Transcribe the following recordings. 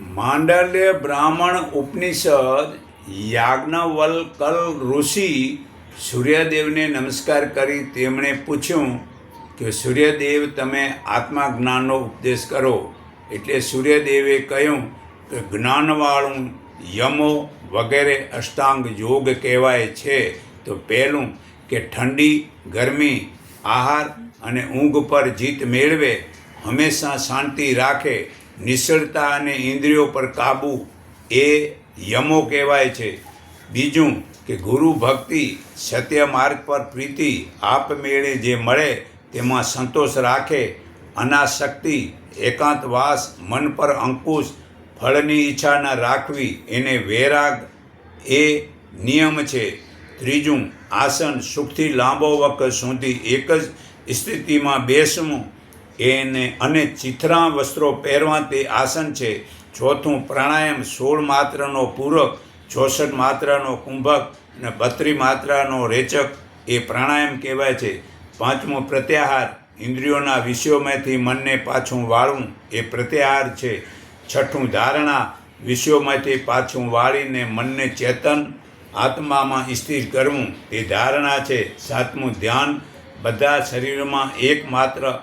માંડલ્ય બ્રાહ્મણ ઉપનિષદ યાજ્ઞવલ્કલ ઋષિ સૂર્યદેવને નમસ્કાર કરી તેમણે પૂછ્યું કે, સૂર્યદેવ, તમે આત્મા જ્ઞાનનો ઉપદેશ કરો. એટલે સૂર્યદેવે કહ્યું કે, જ્ઞાનવાળું યમો વગેરે અષ્ટાંગ યોગ કહેવાય છે. તો પહેલું કે, ઠંડી, ગરમી, આહાર અને ઊંઘ પર જીત મેળવે, હંમેશા શાંતિ રાખે નિષ્ઠતા અને ઇન્દ્રિયો પર કાબુ એ યમો કહેવાય છે. બીજું કે ગુરુ ભક્તિ સત્ય માર્ગ પર પ્રીતિ આપમેળે જે મળે તેમાં સંતોષ રાખે. અનાશક્તિ, એકાંતવાસ, મન પર અંકુશ, ફળની ઈચ્છા ન રાખવી, એને વૈરાગ એ નિયમ છે. ત્રીજું, આસન સુખથી લાંબો વખત સુધી એક જ સ્થિતિમાં બેસવું. એને અને ચિત્રા વસ્ત્રો પહેરવા તે આસન છે. ચોથું પ્રાણાયામ સોળ માત્રનો પૂરક, ચોસઠ માત્રાનો કુંભક અને બત્રી માત્રાનો રેચક એ પ્રાણાયામ કહેવાય છે. પાંચમું પ્રત્યાહાર, ઇન્દ્રિયોના વિષયોમાંથી મનને પાછું વાળવું એ પ્રત્યાહાર છે. છઠ્ઠું ધારણા, વિષયોમાંથી પાછું વાળીને મનને ચેતન, આત્મામાં સ્થિર કરવું તે ધારણા છે. સાતમું ધ્યાન, બધા શરીરમાં એકમાત્ર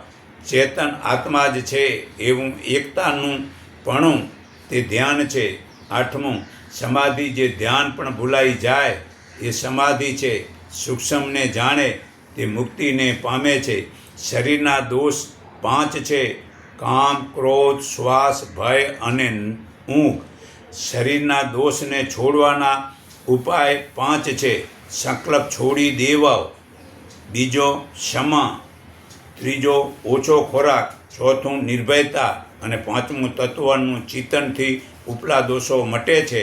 ચેતન આત્મા જ છે એવું એકતાનું પણું તે ધ્યાન છે. આઠમું, સમાધિ જે ધ્યાન પણ ભૂલાઈ જાય એ સમાધિ છે. સૂક્ષ્મને જાણે તે મુક્તિને પામે છે. શરીરના દોષ પાંચ છે. કામ, ક્રોધ, શ્વાસ, ભય અને ઊંઘ. શરીરના દોષને છોડવાના ઉપાય પાંચ છે. સંકલ્પ છોડી દેવો બીજો, ક્ષમા. ત્રીજો ઓછો ખોરાક, ચોથું નિર્ભયતા અને પાંચમું તત્વનું ચિંતનથી ઉપલા દોષો મટે છે,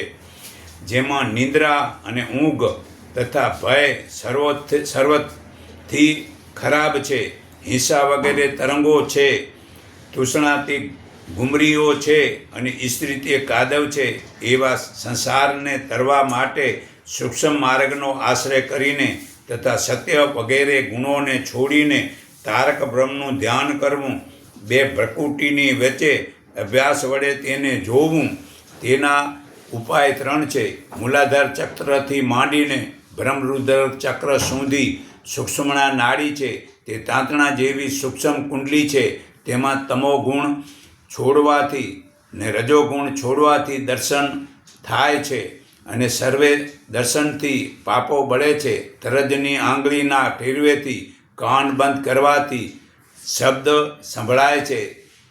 જેમાં નિંદ્રા અને ઊંઘ તથા ભય સર્વથ, સર્વથી ખરાબ છે, હિંસા વગેરે તરંગો છે, તૃષ્ણાતી ઘુમરીઓ છે અને સ્ત્રીથી કાદવ છે, એવા સંસારને તરવા માટે સૂક્ષ્મ માર્ગનો આશ્રય કરીને તથા સત્ય વગેરે ગુણોને છોડીને તારક બ્રહ્મનું ધ્યાન કરવું, બે ભ્રકુટીની વચ્ચે અભ્યાસ વડે તેને જોવું, તેના ઉપાય ત્રણ છે. મૂલાધાર ચક્રથી માંડીને બ્રહ્મરુદ્ર ચક્ર સુધી સૂક્ષ્મણા નાડી છે. તે તાંતણા જેવી સૂક્ષ્મ કુંડલી છે. તેમાં તમો ગુણ છોડવાથી ને રજોગુણ છોડવાથી દર્શન થાય છે અને સર્વે દર્શનથી પાપો બળે છે. તરજની આંગળીના ટેરવેથી કાન બંધ કરવાથી શબ્દ સંભળાય છે,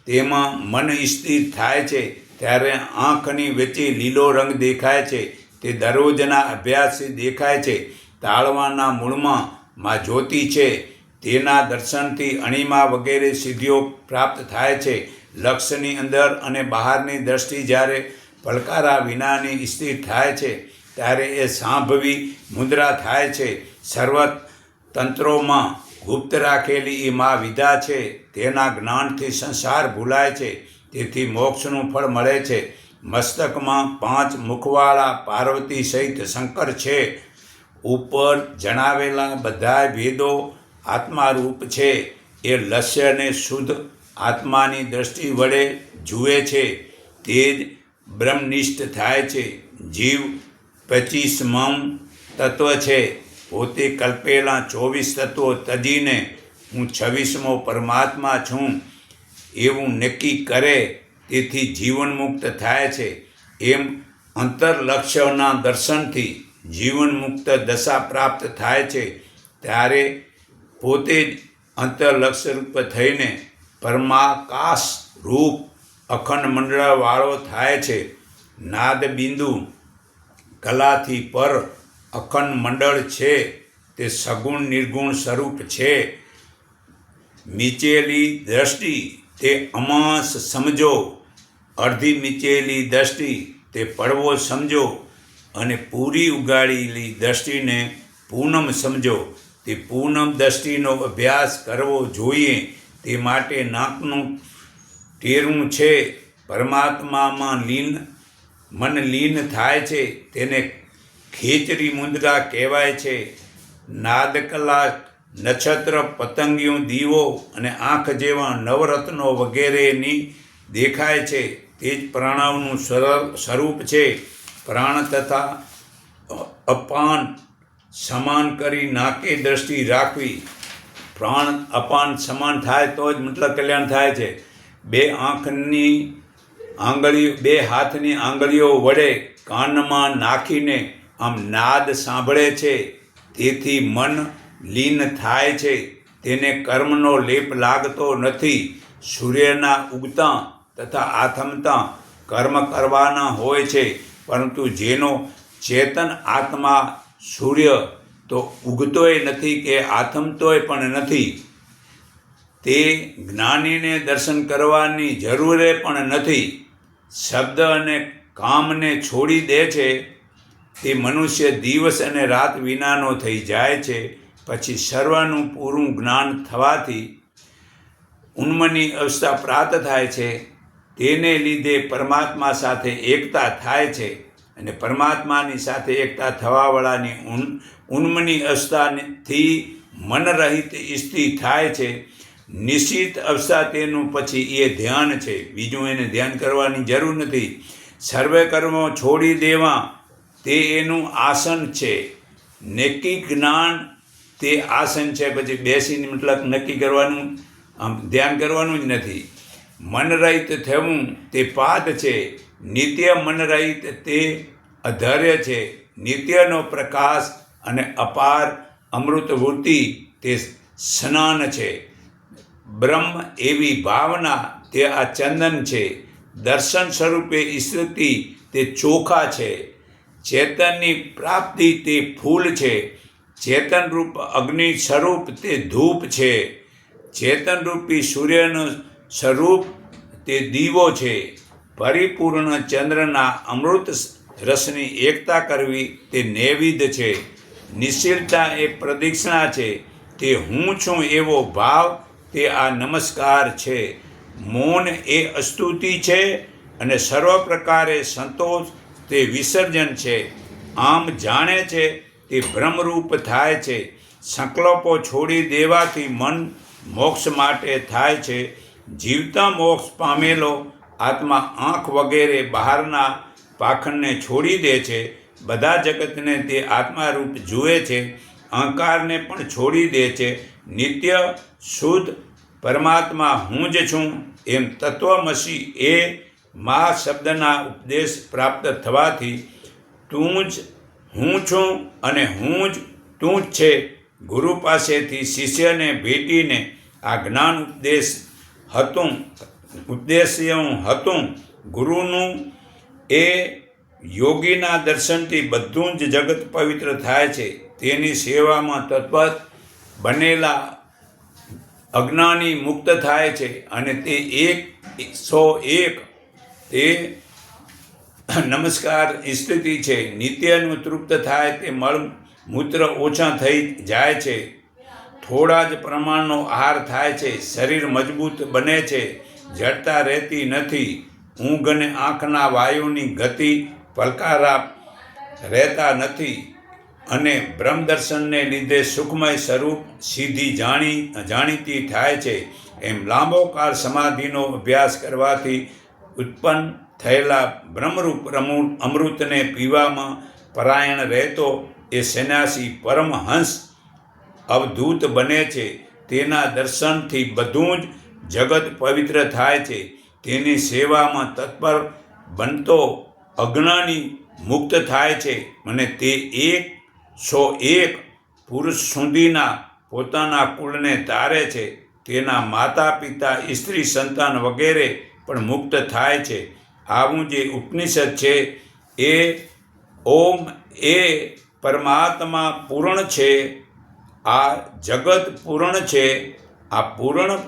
તેમાં મન સ્થિર થાય છે, ત્યારે આંખની વચ્ચે લીલો રંગ દેખાય છે, તે દરરોજના અભ્યાસથી દેખાય છે. તાળવાના મૂળમાં માં જ્યોતિ છે, તેના દર્શનથી અણિમા વગેરે સિદ્ધિઓ પ્રાપ્ત થાય છે. લક્ષ્યની અંદર અને બહારની દ્રષ્ટિ જ્યારે પલકારા વિનાની સ્થિર થાય છે, ત્યારે એ સાંભવી મુદ્રા થાય છે. સર્વત તંત્રોમાં ગુપ્ત રાખેલી એ મા વિધા છે, તેના જ્ઞાનથી સંસાર ભૂલાય છે, તેથી મોક્ષનું ફળ મળે છે. મસ્તકમાં પાંચ મુખવાળા પાર્વતી સહિત શંકર છે. ઉપર જણાવેલા બધા ભેદો આત્મારૂપ છે. એ લસ્યને શુદ્ધ આત્માની દ્રષ્ટિ વડે જુએ છે. તે જ બ્રહ્મનિષ્ઠ થાય છે. જીવ પચીસમમ તત્વ છે. પોતે કલ્પેલા ચોવીસ તત્વો તજીને હું છવ્વીસમો પરમાત્મા છું. એવું નક્કી કરે તેથી જીવન મુક્ત થાય છે. એમ અંતરલક્ષ્યના દર્શનથી જીવન મુક્ત દશા પ્રાપ્ત થાય છે. ત્યારે પોતે જ અંતરલક્ષ્ય રૂપ થઈને પરમાકાશ રૂપ અખંડ મંડળવાળો થાય છે. નાદ બિંદુ કલાથી પર અખંડ મંડળ છે, તે સગુણ નિર્ગુણ સ્વરૂપ છે. મીચેલી દ્રષ્ટિ, તે અમાસ સમજો. અડધી મીચેલી દ્રષ્ટિ, તે પડવો સમજો. અને પૂરી ઉગાડેલી દ્રષ્ટિને પૂનમ સમજો. તે પૂનમ દ્રષ્ટિનો અભ્યાસ કરવો જોઈએ, તે માટે નાકનું ટેરવું છે. પરમાત્મામાં લીન, મન લીન થાય છે, તેને ખેચરી મુદ્રા કહેવાય છે. નાદકલા નક્ષત્ર, પતંગિયું, દીવો અને આંખ જેવા નવરત્નો વગેરેની દેખાય છે. તે જ પ્રાણવનું સ્વરૂપ છે. પ્રાણ તથા અપાન સમાન કરી નાકે દ્રષ્ટિ રાખવી. પ્રાણ, અપાન સમાન થાય તો જ મતલબ કલ્યાણ થાય છે. બે આંખની આંગળીઓ, બે હાથની આંગળીઓ વડે કાનમાં નાખીને આમ નાદ સાંભળે છે, તેથી મન લીન થાય છે. તેને કર્મનો લેપ લાગતો નથી. સૂર્યના ઉગતા તથા આથમતા કર્મ કરવાના હોય છે, પરંતુ જેનો ચેતન આત્મા સૂર્ય તો ઉગતોય નથી કે આથમતોય પણ નથી. તે જ્ઞાનીને દર્શન કરવાની જરૂરે પણ નથી. શબ્દ અને કામને છોડી દે છે તે મનુષ્ય દિવસ અને રાત વિનાનો થઈ જાય છે, પછી સર્વનું પૂરું જ્ઞાન થવાથી ઉન્મની અવસ્થા પ્રાપ્ત થાય છે, તેને લીધે પરમાત્મા સાથે એકતા થાય છે અને પરમાત્માની સાથે એકતા થવાવાળાની ઉન, ઉન્મની અવસ્થાથી મનરહિત સ્થિતિ થાય છે, નિશ્ચિત અવસ્થા તેનું પછી એ ધ્યાન છે. બીજું એને ધ્યાન કરવાની જરૂર નથી. સર્વે કર્મો છોડી દેવા તે એનું આસન છે. નક્કી જ્ઞાન તે આસન છે. પછી બેસીને મતલબ નક્કી કરવાનું, આમ ધ્યાન કરવાનું જ નથી. મનરહિત થવું તે પાદ છે. નિત્ય મનરહિત તે અધર્ય છે. નિત્યનો પ્રકાશ અને અપાર અમૃત વૃત્તિ તે સ્નાન છે. બ્રહ્મ એવી ભાવના તે આ ચંદન છે. દર્શન સ્વરૂપે સ્તુતિ તે ચોખા છે. ચેતનની પ્રાપ્તિ તે ફૂલ છે. ચેતનરૂપ અગ્નિ સ્વરૂપ તે ધૂપ છે. ચેતનરૂપી સૂર્યનું સ્વરૂપ તે દીવો છે. પરિપૂર્ણ ચંદ્રના અમૃત રસની એકતા કરવી તે નૈવિધ છે. નિશ્ચિલતા એ પ્રદક્ષિણા છે. તે હું છું એવો ભાવ તે આ નમસ્કાર છે. મૌન એ અસ્તુતિ છે અને સર્વ પ્રકારે સંતોષ તે વિસર્જન છે. આમ જાણે છે તે ભ્રમરૂપ થાય છે. સંકલ્પો છોડી દેવાથી મન મોક્ષ માટે થાય છે. જીવતા મોક્ષ પામેલો આત્મા આંખ વગેરે બહારના પાખંડને છોડી દે છે. બધા જગતને તે આત્મારૂપ જુએ છે. અહંકારને પણ છોડી દે છે. નિત્ય શુદ્ધ પરમાત્મા હું જ છું. એમ તત્વમસી એ મા શબ્દના ઉપદેશ પ્રાપ્ત થવાથી તું જ, હું છું અને હું જ તું જ છે. ગુરુ પાસેથી શિષ્યને, ભેટીને આ જ્ઞાન ઉપદેશ હતું, ઉપદેશ્ય હતું. ગુરુનું એ યોગીના દર્શનથી બધું જ જગત પવિત્ર થાય છે. તેની સેવામાં તત્પર બનેલા અજ્ઞાની મુક્ત થાય છે અને તે એક સો એક તે નમસ્કાર સ્થિતિ છે. નિત્યનું તૃપ્ત થાય તે મળ મૂત્ર ઓછા થઈ જાય છે. થોડા જ પ્રમાણનો આહાર થાય છે. શરીર મજબૂત બને છે. જડતા રહેતી નથી. ઊંઘ અને આંખના વાયુની ગતિ પલકારા રહેતા નથી અને બ્રહ્મદર્શનને લીધે સુખમય સ્વરૂપ સીધી જાણી, જાણીતી થાય છે. એમ લાંબો કાળ સમાધિનો અભ્યાસ કરવાથી ઉત્પન્ન થયેલા બ્રહ્મરૂપ રમુ અમૃતને પીવામાં પરાયણ રહેતો એ સન્યાસી પરમહંસ અવધૂત બને છે. તેના દર્શનથી બધું જ જગત પવિત્ર થાય છે. તેની સેવામાં તત્પર બનતો અજ્ઞાની મુક્ત થાય છે અને તે એક સો એક પુરુષ સુધીના પોતાના કુળને તારે છે. તેના માતા પિતા સ્ત્રી, સંતાન વગેરે પણ મુક્ત થાય છે. આવું જે ઉપનિષદ છે, એ ઓમ એ પરમાત્મા પૂર્ણ છે, આ જગત પૂર્ણ છે, આ પૂર્ણ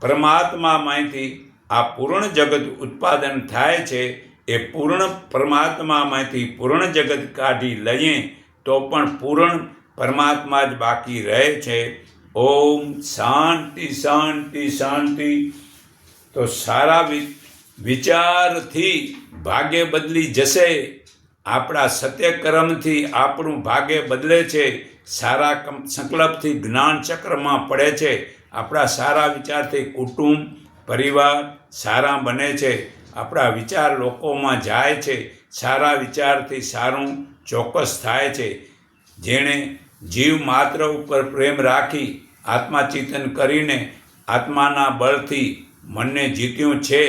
પરમાત્મામાંથી આ પૂર્ણ જગત ઉત્પાદન થાય છે, એ પૂર્ણ પરમાત્મામાંથી પૂર્ણ જગત કાઢી લઈએ તો પણ પૂર્ણ પરમાત્મા જ બાકી રહે છે. ઓમ શાંતિ શાંતિ શાંતિ. તો સારા વિચારથી ભાગે બદલી જશે. આપણા સત્યકર્મથી આપણું ભાગે બદલે છે. સારા સંકલ્પથી જ્ઞાન ચક્રમાં પડે છે. આપણા સારા વિચારથી કુટુંબ, પરિવાર સારા બને છે. આપણા વિચાર લોકોમાં જાય છે. સારા વિચારથી સારું ચોક્કસ થાય છે. જેણે જીવ માત્ર ઉપર પ્રેમ રાખી આત્માચિંતન કરીને આત્માના બળથી મનને જીત્યું છે,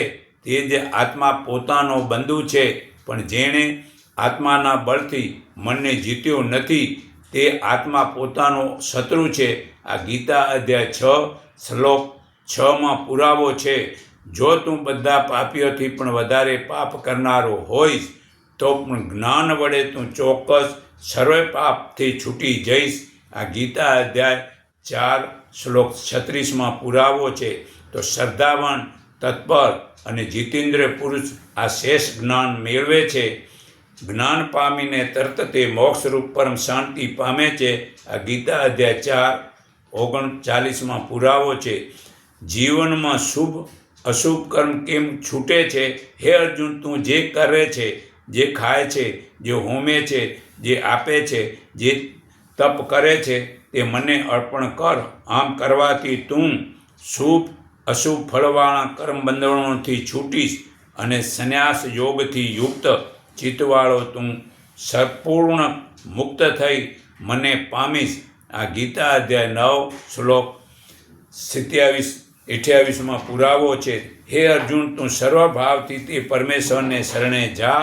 તે જ આત્મા પોતાનો બંધુ છે, પણ જેણે આત્માના બળથી મનને જીત્યું નથી, તે આત્મા પોતાનો શત્રુ છે. આ ગીતા અધ્યાય છ, શ્લોક છમાં પુરાવો છે, જો તું બધા પાપીઓથી પણ વધારે પાપ કરનારો હોઈશ, તો પણ જ્ઞાન વડે તું ચોક્કસ સર્વે પાપથી છૂટી જઈશ. આ ગીતા અધ્યાય ચાર, શ્લોક છત્રીસમાં પુરાવો છે તો શ્રદ્ધાવાન, તત્પર અને જીતેન્દ્ર પુરુષ આ શેષ જ્ઞાન મેળવે છે. જ્ઞાન પામીને તરત તે મોક્ષરૂપ પરમ શાંતિ પામે છે. આ ગીતા અધ્યાય ચાર, ઓગણચાલીસમાં પુરાવો છે. જીવનમાં શુભ, અશુભ કર્મ કેમ છૂટે છે? હે અર્જુન, તું જે કરે છે, જે ખાય છે, જે હોમે છે, જે આપે છે, જે તપ કરે છે, તે મને અર્પણ કર. આમ કરવાથી તું શુભ અશુભ ફળવાળા કર્મ બંધનોથી છૂટીશ અને સંન્યાસ યોગથી યુક્ત ચિત્તવાળો તું સંપૂર્ણ મુક્ત થઈ મને પામીશ. આ ગીતા અધ્યાય નવ શ્લોક સિત્યાવીસ, અઠ્યાવીસમાં પુરાવો છે, હે અર્જુન, તું સર્વભાવથી તે પરમેશ્વરને શરણે જા.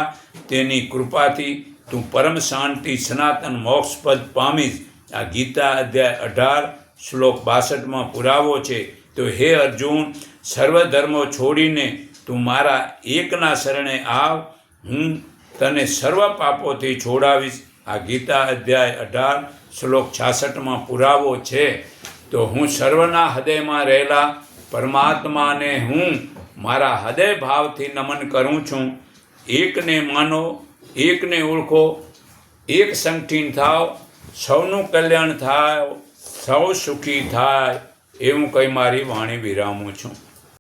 તેની કૃપાથી તું પરમ શાંતિ, સનાતન મોક્ષપદ પામીશ. આ ગીતા અધ્યાય અઢાર, શ્લોક બાસઠમાં પુરાવો છે તો હે અર્જુન સર્વ ધર્મો છોડીને તું મારા એકના શરણે આવ. હું તને સર્વ પાપોથી છોડાવીશ. આ ગીતા અધ્યાય અઢાર, શ્લોક છાસઠમાં પુરાવો છે. તો હું સર્વના હૃદયમાં રહેલા પરમાત્માને હું મારા હૃદય ભાવથી નમન કરું છું. એકને માનો, એકને ઓળખો, એક સંગઠીન થાવ. સૌનું કલ્યાણ થાય, સૌ સુખી થાય. એવું કંઈ મારી વાણી વિરામું છું.